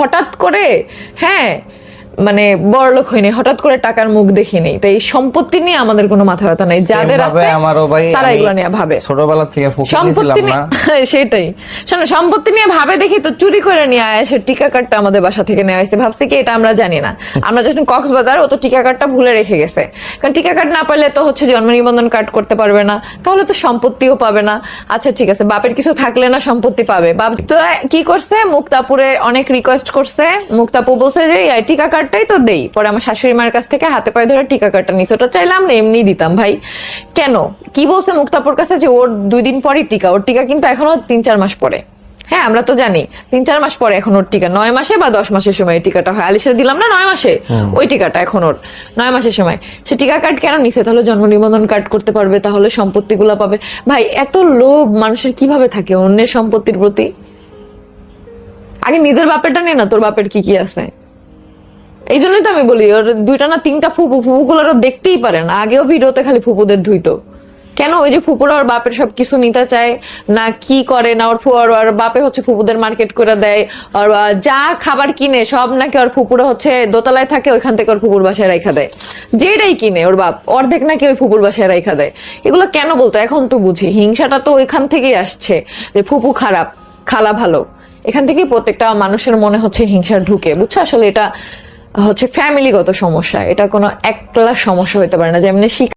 হঠাৎ করে হ্যাঁ মানে বড়লোক হয়নি হঠাৎ করে টাকার মুখ দেখিনি। তাই সম্পত্তি নিয়ে আমাদের কোনো মাথা ব্যথা নাই। যাদের আছে আমারও ভাই তারা এগুলো নিয়ে ভাবে। ছোটবেলা থেকে সম্পত্তি নিয়ে সেটাই। শোনো সম্পত্তি নিয়ে ভাবে দেখি তো চুরি করে নিয়ে আসে টিকা কার্ডটা আমাদের বাসা থেকে নেওয়া হয়েছে। ভাবছি কি এটা আমরা জানি না। আমরা যখন কক্সবাজার ও তো টিকা কার্ডটা ভুলে রেখে গেছে। কারণ টিকা কার্ড না পারলে তো হচ্ছে জন্ম নিবন্ধন কার্ড করতে পারবে না। তাহলে তো সম্পত্তিও পাবে না। আচ্ছা ঠিক আছে বাপের কিছু থাকলে না সম্পত্তি পাবে। বাপ তো কি করছে? মুক্তাপুরে অনেক রিকোয়েস্ট করছে। মুক্তাপু বলছে যে টিকা কার্ডটাই তো দেই। পরে আমার শাশুড়ি মার কাছ থেকে হাতে পায়ে ধরে টিকা কার্ডটা নিছে। ওটা চাইলে আমরা এমনি দিতাম ভাই। কেন? কি বলছে মুক্তাপুর কাছে যে ওর দুই দিন পরই টিকা? ওর টিকা কিন্তু এখনও তিন চার মাস পরে। হ্যাঁ আমরা তো জানি। তিন চার মাস পরে এখন ওর টিকা। নয় মাসে বা দশ মাসের সময় এই টিকাটা হয়? আলিশা দিলাম না নয় মাসে? ওই টিকাটা এখন ওর। নয় মাসের সময়। সে টিকা কার্ড কেন নিছে? তাহলে জন্ম নিবন্ধন কার্ড করতে পারবে তাহলে সম্পত্তিগুলো পাবে। ভাই এত লোভ মানুষের কীভাবে থাকে অন্যের সম্পত্তির প্রতি? আগে নিজের বাপেরটা নে না তোর বাপের কি কি আছে? এই জন্যই তো আমি বলি, ওর দুইটা না তিনটা ফুপু, ফুপুগুলো ওরা দেখতেই পারে না। আগেও ভিডিওতে খালি ফুপুদের ধুইতো। কেন? ওই যে ফুপুরা ওর বাপের সব কিছু নিতে চায়, না কি করে, না ওর ওর বাপে হচ্ছে ফুপুদের মার্কেট করে দেয়, আর যা খাবার কিনে, সব নাকি ওর ফুপুরা হচ্ছে দোতলায় থাকে, ওইখান থেকে ওর ফুপুর বাসায় রাখা দেয়। যেটাই কিনে ওর বাপ, অর্ধেক নাকি ওই ফুপুর বাসায় রাখা দেয়। এগুলো কেন বলতো? এখন তো বুঝি, হিংসাটা তো ওইখান থেকেই আসছে, যে ফুপু খারাপ, খালা ভালো। এখান থেকেই প্রত্যেকটা মানুষের মনে হচ্ছে হিংসা ঢুকে। বুঝছ? আসলে এটা হচ্ছে ফ্যামিলিগত সমস্যা। এটা কোনো একলা সমস্যা হতে পারে না। যেমনি শিক্ষা